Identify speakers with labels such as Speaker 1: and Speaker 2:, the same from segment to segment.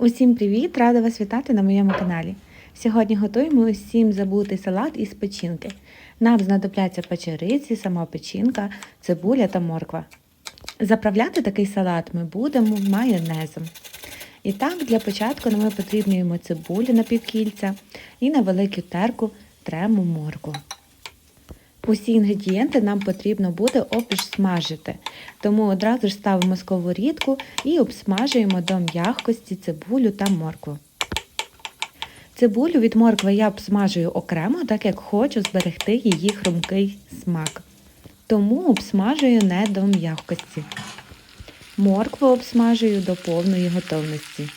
Speaker 1: Усім привіт! Рада вас вітати на моєму каналі. Сьогодні готуємо усім забутий салат із печінки. Нам знадобляться печериці, сама печінка, цибуля та морква. Заправляти такий салат ми будемо майонезом. І так, для початку нам потрібно цибулю на півкільця і на велику терку тремо моркву. Усі інгредієнти нам потрібно буде обсмажити, тому одразу ж ставимо сковорідку і обсмажуємо до м'якості цибулю та моркву. Цибулю від моркви я обсмажую окремо, так як хочу зберегти її хрумкий смак. Тому обсмажую не до м'якості. Моркву обсмажую до повної готовності.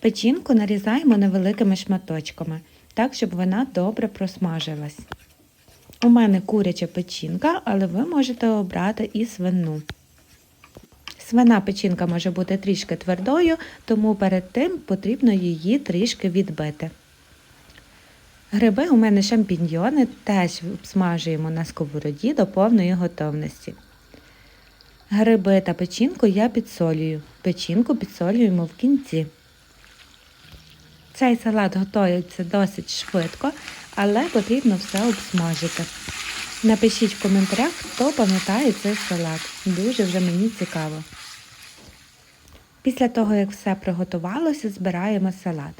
Speaker 1: Печінку нарізаємо невеликими шматочками, так щоб вона добре просмажилась. У мене куряча печінка, але ви можете обрати і свину. Свина печінка може бути трішки твердою, тому перед тим потрібно її трішки відбити. Гриби у мене шампіньйони теж обсмажуємо на сковороді до повної готовності. Гриби та печінку я підсолюю. Печінку підсолюємо в кінці. Цей салат готується досить швидко, але потрібно все обсмажити. Напишіть в коментарях, хто пам'ятає цей салат. Дуже вже мені цікаво. Після того, як все приготувалося, збираємо салат.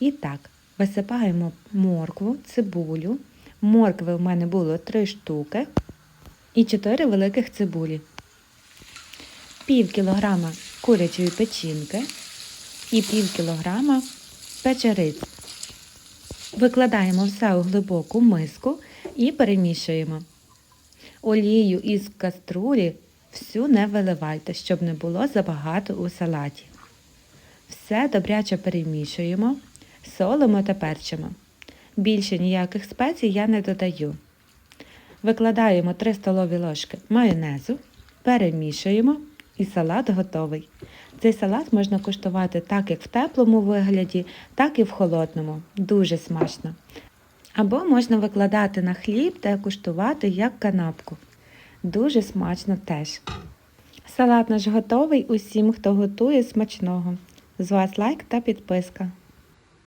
Speaker 1: І так, висипаємо моркву, цибулю. Моркви у мене було 3 штуки і 4 великих цибулі. Пів кілограма курячої печінки і пів кілограма печериць. Викладаємо все у глибоку миску і перемішуємо. Олію із каструлі всю не виливайте, щоб не було забагато у салаті. Все добряче перемішуємо, солимо та перчимо. Більше ніяких спецій я не додаю. Викладаємо 3 столові ложки майонезу, перемішуємо і салат готовий. Цей салат можна куштувати так, як в теплому вигляді, так і в холодному. Дуже смачно. Або можна викладати на хліб та куштувати як канапку. Дуже смачно теж. Салат наш готовий усім, хто готує смачного. З вас лайк та підписка.